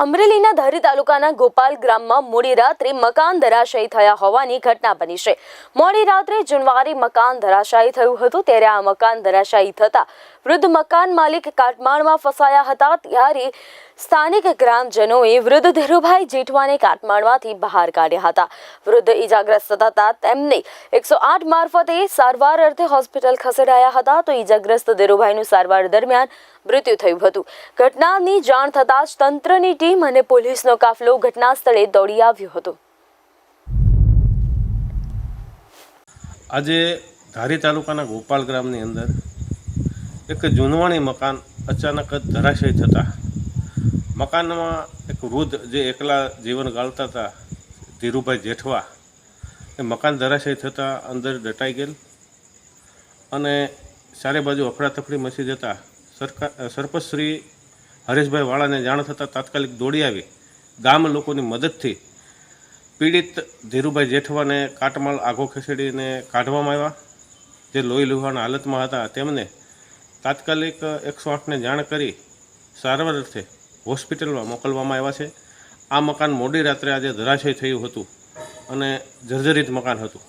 અમરેલીના ધારી તાલુકાના ગોપાલ ગ્રામમાં મોડી રાત્રે મકાન ધરાશાયી થયા હોવાની ઘટના બની છે. મોડી રાત્રે જુનવારે મકાન ધરાશાયી થયું હતું, ત્યારે આ મકાન ધરાશાયી થતા વૃદ્ધ મકાન માલિક કાટમાળમાં ફસાયા હતા, ત્યારે સ્થાનિક ગ્રામજનોએ વૃદ્ધ ધીરુભાઈ જેઠવાને કાટમાળમાંથી બહાર કાઢ્યા હતા. વૃદ્ધ ઈજાગ્રસ્ત થતા તેમને એકસો આઠ મારફતે સારવાર અર્થે હોસ્પિટલ ખસેડાયા હતા તો ઈજાગ્રસ્ત ધીરુભાઈનું સારવાર દરમિયાન મૃત્યુ થયું હતું. ઘટનાની જાણ થતાં જ તંત્રની ટીમ અને પોલીસનો કાફલો ઘટના સ્થળે દોડી આવ્યો હતો. આજે ધારી તાલુકાના ગોપાલ ગ્રામની અંદર એક જૂનવાણી મકાન અચાનક જ ધરાશય થતાં મકાનમાં એક વૃદ્ધ જે એકલા જીવન ગાળતા હતા, ધીરુભાઈ જેઠવા, એ મકાન ધરાશય થતાં અંદર દટાઈ ગયેલ અને ચારે બાજુ અફડાતફડી મચી જતા સરકાર સરપંચશ્રી હરેશભાઈ વાળાને જાણ થતાં તાત્કાલિક દોડી આવી. ગામ લોકોની મદદથી પીડિત ધીરુભાઈ જેઠવાને કાટમાળ આઘો ખસેડીને કાઢવામાં આવ્યા. જે લોહી લુહાણ હાલતમાં હતા, તેમને તાત્કાલિક એકસો આઠને જાણ કરી સારવાર અર્થે હોસ્પિટલમાં મોકલવામાં આવ્યા છે. આ મકાન મોડી રાત્રે આજે ધરાશય થયું હતું અને જર્જરિત મકાન હતું.